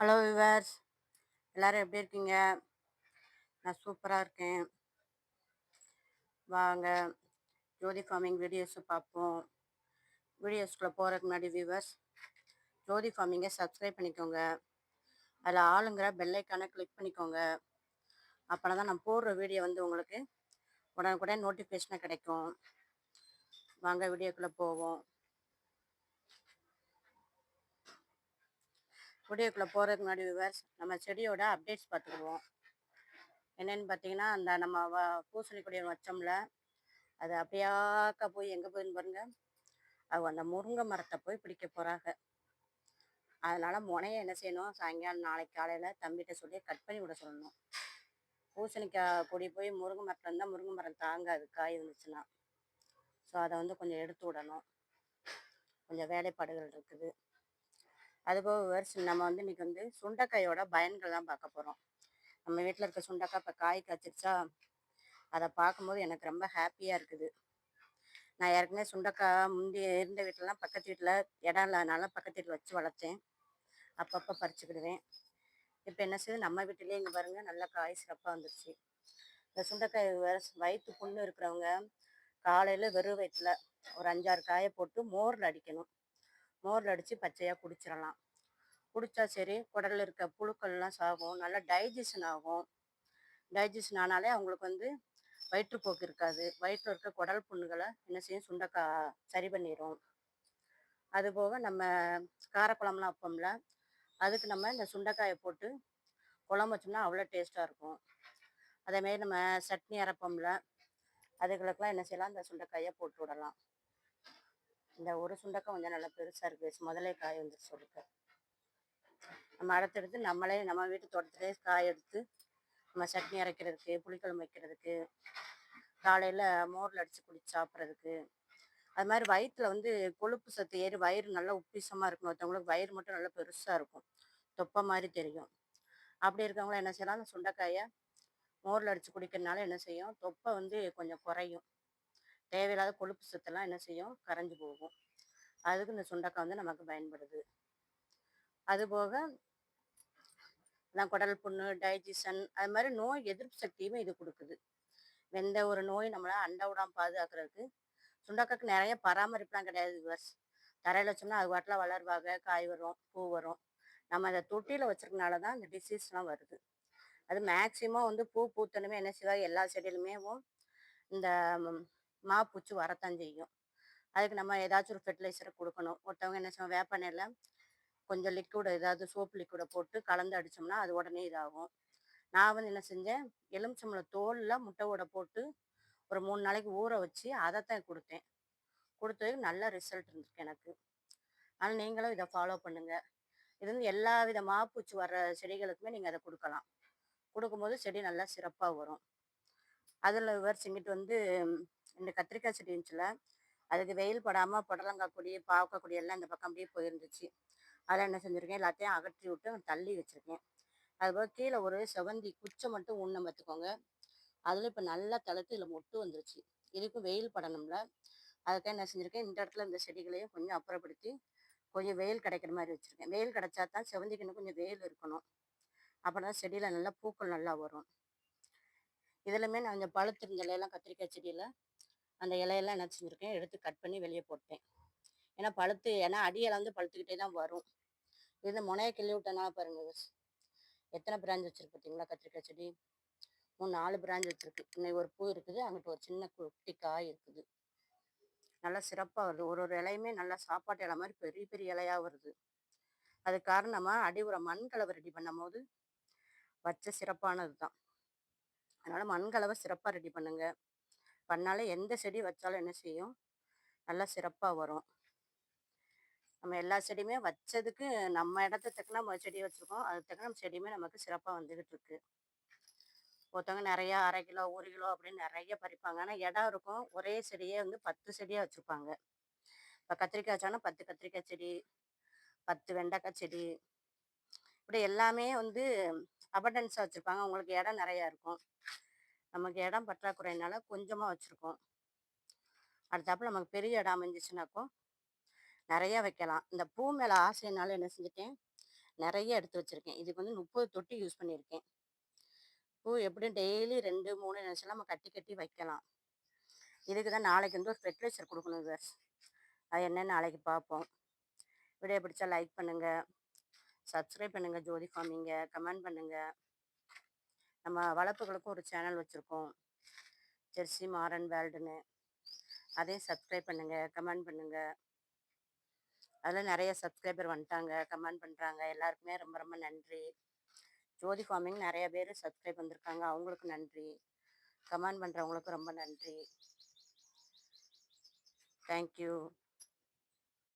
Hello viewers எல்லோரும் எப்படி இருக்கீங்க? நான் சூப்பராக இருக்கேன். வாங்க ஜோதி ஃபார்மிங் வீடியோஸை பார்ப்போம். வீடியோஸ்குள்ளே போகிறதுக்கு முன்னாடி வியூவர்ஸ் ஜோதி ஃபார்மிங்கை சப்ஸ்கிரைப் பண்ணிக்கோங்க. அதில் ஆளுங்கிற பெல்லைக்கான கிளிக் பண்ணிக்கோங்க. அப்போனா தான் நான் போடுற வீடியோ வந்து உங்களுக்கு உடனுக்குடன் நோட்டிஃபிகேஷனாக கிடைக்கும். வாங்க வீடியோக்குள்ளே போவோம். வீடியோக்குள்ளே போகிறதுக்கு முன்னாடி விவர்ஸ் நம்ம செடியோட அப்டேட்ஸ் பார்த்துக்குவோம் என்னென்னு பார்த்தீங்கன்னா அந்த நம்ம வ பூசணி கொடியை வச்சோம்ல அது அப்படியாக்க போய் எங்கே போயின்னு பாருங்க. அவங்க அந்த முருங்கை மரத்தை போய் பிடிக்க போகிறாங்க அதனால் முனையை என்ன செய்யணும்? சாயங்காலம் நாளைக்கு காலையில் தம்பிகிட்ட சொல்லி கட் பண்ணி விட சொல்லணும். பூசணிக்காய் கொடி போய் முருங்கை மரத்தில் இருந்தால் முருங்கை மரம் தாங்காது காய் இருந்துச்சுன்னா ஸோ அதை வந்து கொஞ்சம் எடுத்து விடணும். கொஞ்சம் வேலைப்பாடுகள் இருக்குது. அதுபோக வருஷம் நம்ம வந்து இன்னைக்கு வந்து சுண்டைக்காயோட பயன்கள் தான் பார்க்க போகிறோம் நம்ம வீட்டில் இருக்க சுண்டைக்காய் இப்போ காய் காய்ச்சிருச்சா அதை பார்க்கும்போது எனக்கு ரொம்ப ஹாப்பியாக இருக்குது. நான் ஏற்கனவே சுண்டைக்காய் முந்தி இருந்த வீட்டிலலாம் பக்கத்து வீட்டில் இடம் இல்லாதனால பக்கத்து வீட்டில் வச்சு வளர்த்தேன். அப்பப்போ பறிச்சுக்கிடுவேன். இப்போ என்ன செய்யுது நம்ம வீட்டிலேயே இங்கே பாருங்கள் நல்லா காய் சிறப்பாக வந்துருச்சு. இந்த சுண்டைக்காய் வயிற்று புண்ணு இருக்கிறவங்க காலையில் வெறும் வயிற்றில் ஒரு அஞ்சாறு காயை போட்டு மோரில் அடிக்கணும். மோரில் அடித்து பச்சையாக குடிச்சிடலாம் குடித்தா சரி குடலில் இருக்க புழுக்கள்லாம் சாகும் நல்லா டைஜஷன் ஆகும். டைஜஷன் ஆனாலே அவங்களுக்கு வந்து வயிற்றுப்போக்கு இருக்காது. வயிற்றில் இருக்க குடல் புண்ணுகளை என்ன செய்யும்? சுண்டக்காய் சரி பண்ணிடும் அதுபோக நம்ம காரக்குழம்புலாம் வைப்போம்ல அதுக்கு நம்ம இந்த சுண்டைக்காயை போட்டு குழம்பு வச்சோம்னா அவ்வளோ டேஸ்ட்டாக இருக்கும். அதேமாரி நம்ம சட்னி அரைப்போம்ல அதுகளுக்கெல்லாம் என்ன செய்யலாம்? இந்த சுண்டைக்காயை போட்டு விடலாம். இந்த ஒரு சுண்டக்காய் கொஞ்சம் நல்லா பெருசாக இருக்குது முதலே காய் வந்துருச்சு சொல்லிக்க நம்ம அடுத்தடுத்து நம்மளே நம்ம வீட்டு தோட்டத்திலே காய் எடுத்து நம்ம சட்னி அரைக்கிறதுக்கு புளிக்குழம்பு வைக்கிறதுக்கு காலையில் மோரில் அடித்து குடிச்சு சாப்பிட்றதுக்கு. அது மாதிரி வயிற்றில் வந்து கொழுப்பு சத்து ஏறி வயிறு நல்லா உப்பிசமாக இருக்கும். ஒருத்தவங்களுக்கு வயிறு மட்டும் நல்லா பெருசாக இருக்கும். தொப்பை மாதிரி தெரியும். அப்படி இருக்கவங்களாம் என்ன செய்யலாம்? அந்த சுண்டைக்காயை மோரில் அடித்து குடிக்கிறதுனால என்ன செய்யும்? தொப்பை வந்து கொஞ்சம் குறையும். தேவையில்லாத கொழுப்பு சத்தெல்லாம் என்ன செய்யும்? கரைஞ்சி போகும். அதுக்கு இந்த சுண்டக்காய் வந்து நமக்கு பயன்படுது. அதுபோக குடல் புண்ணு டைஜஷன் அது மாதிரி நோய் எதிர்ப்பு சக்தியுமே இது கொடுக்குது. எந்த ஒரு நோய் நம்மளை அண்டை விடாமல் பாதுகாக்கிறதுக்கு. சுண்டக்காய்க்கு நிறைய பராமரிப்புலாம் கிடையாது விவர்ஸ் தரையில் வச்சோம்னா அது வாட்டில் வளருவாங்க. காய் வரும் பூ வரும். நம்ம அதை தொட்டியில் வச்சுருக்கனால தான் இந்த டிசீஸ்லாம் வருது. அது மேக்சிமம் வந்து பூ பூத்தனுமே என்ன செய்வாங்க? எல்லா செடியிலுமே இந்த மாப்பூச்சி வரத்தான் செய்யும். அதுக்கு நம்ம ஏதாச்சும் ஒரு ஃபெர்டிலைசரை கொடுக்கணும். ஒருத்தவங்க என்ன செய்வோம் வேப்பெண்ணெயில் கொஞ்சம் லிக்விட் ஏதாவது சோப்பு லிக்விடை போட்டு கலந்து அடித்தோம்னா அது உடனே இதாகும். நான் வந்து என்ன செஞ்சேன் எலுமிச்சம்பழம் தோலில் முட்டை ஊட போட்டு ஒரு மூணு நாளைக்கு ஊற வச்சு அதை தான் கொடுத்தேன் கொடுத்தது நல்ல ரிசல்ட் இருந்திருக்கு எனக்கு. ஆனால் நீங்களும் இதை ஃபாலோ பண்ணுங்கள் இது வந்து எல்லா வித மாப்பூச்சி வர்ற செடிகளுக்குமே நீங்கள் அதை கொடுக்கலாம். கொடுக்கும்போது செடி நல்லா சிறப்பாக வரும். அதில் விவரிச்சுங்கிட்டு வந்து ரெண்டு கத்திரிக்காய் செடி இருந்துச்சுல அதுக்கு வெயில் படாமல் புடலங்காய் கொடி பாவக்காய் கொடி எல்லாம் இந்த பக்கம் அப்படியே போயிருந்துச்சு. அதில் என்ன செஞ்சுருக்கேன் எல்லாத்தையும் அகற்றி விட்டு தள்ளி வச்சுருக்கேன். அதுபோல் கீழே ஒரு செவந்தி குச்சை மட்டும் உண்ணம் பார்த்துக்கோங்க. அதில் இப்போ நல்லா தளர்த்து இதில் மொட்டு வந்துருச்சு. இதுக்கும் வெயில் படணும்ல. அதுக்காக என்ன செஞ்சுருக்கேன் இந்த இடத்துல இந்த செடிகளையும் கொஞ்சம் அப்புறப்படுத்தி கொஞ்சம் வெயில் கிடைக்கிற மாதிரி வச்சுருக்கேன். வெயில் கிடைச்சா தான் செவந்திக்குன்னு கொஞ்சம் வெயில் இருக்கணும். அப்புறம் தான் செடியில் நல்லா பூக்கள் நல்லா வரும். இதுலையுமே நான் கொஞ்சம் பழுத்திருந்த இலையெல்லாம் கத்திரிக்காய் செடியில் அந்த இலையெல்லாம் என்ன செஞ்சுருக்கேன் எடுத்து கட் பண்ணி வெளியே போட்டேன். ஏன்னா பழுத்து ஏன்னா அடியெல்லாம் வந்து பழுத்துக்கிட்டே தான் வரும். இது முனையை கிள்ளி விட்டனால பாருங்க எத்தனை பிராஞ்ச் வச்சிருக்கு பார்த்தீங்களா? கத்திரிக்காய் செடி. மூணு நாலு பிராஞ்ச் வச்சிருக்கு. இன்னைக்கு ஒரு பூ இருக்குது அங்கிட்டு ஒரு சின்ன குட்டி காய் இருக்குது. நல்லா சிறப்பாக வருது. ஒரு ஒரு இலையுமே நல்லா சாப்பாட்டு இலை மாதிரி பெரிய பெரிய இலையாக வருது. அது காரணமாக அடி உரம் மண் கலவை ரெடி பண்ணும் போது வச்ச சிறப்பானது தான் அதனால் மண் கலவை சிறப்பாக ரெடி பண்ணுங்கள் பண்ணாலே எந்த செடி வச்சாலும் என்ன செய்யும்? நல்லா சிறப்பாக வரும். நம்ம எல்லா செடியுமே வச்சதுக்கு நம்ம இடத்த தக்கன செடி வச்சுருக்கோம். அது தக்கன செடியுமே நமக்கு சிறப்பாக வந்துக்கிட்டு இருக்கு. ஒருத்தவங்க நிறையா அரை கிலோ ஒரு கிலோ அப்படின்னு நிறைய பறிப்பாங்க. ஆனால் இடம் இருக்கும். ஒரே செடியே வந்து பத்து செடியாக வச்சுருப்பாங்க. இப்போ கத்திரிக்காய் வச்சாங்கன்னா பத்து கத்திரிக்காய் செடி பத்து வெண்டைக்காய் செடி. இப்படி எல்லாமே வந்து அபண்டன்ஸாக வச்சுருப்பாங்க. அவங்களுக்கு இடம் நிறையா இருக்கும். நமக்கு இடம் பற்றாக்குறையினால கொஞ்சமாக வச்சுருக்கோம். அடுத்தாப்புல நமக்கு பெரிய இடம் அமைஞ்சிச்சுனாக்கோ நிறைய வைக்கலாம். இந்த பூ மேலே ஆசைனால என்ன செஞ்சுட்டேன் நிறைய எடுத்து வச்சுருக்கேன். இதுக்கு வந்து முப்பது தொட்டி யூஸ் பண்ணியிருக்கேன். பூ எப்படியும் டெய்லி ரெண்டு மூணு நினச்சலாம் நம்ம கட்டி கட்டி வைக்கலாம். இதுக்கு தான் நாளைக்கு வந்து ஒரு ஃபெர்டிலைசர் கொடுக்கணும் சார் அது என்னன்னு நாளைக்கு பார்ப்போம். வீடியோ பிடிச்சா லைக் பண்ணுங்கள் சப்ஸ்கிரைப் பண்ணுங்கள் ஜோதி ஃபார்மிங்க கமெண்ட் பண்ணுங்கள் நம்ம வளர்ப்புகளுக்கும் ஒரு சேனல் வச்சுருக்கோம். ஜெர்சி மாரன் வேர்ல்டுன்னு. அதையும் சப்ஸ்கிரைப் பண்ணுங்கள் கமெண்ட் பண்ணுங்கள் அதில் நிறைய சப்ஸ்கிரைபர் வந்துட்டாங்க கமெண்ட் பண்ணுறாங்க எல்லாருக்குமே ரொம்ப ரொம்ப நன்றி. ஜோதி ஃபார்மிங் நிறைய பேர் சப்ஸ்கிரைப் வந்திருக்காங்க. அவங்களுக்கு நன்றி. கமெண்ட் பண்ணுறவங்களுக்கும் ரொம்ப நன்றி. தேங்க்யூ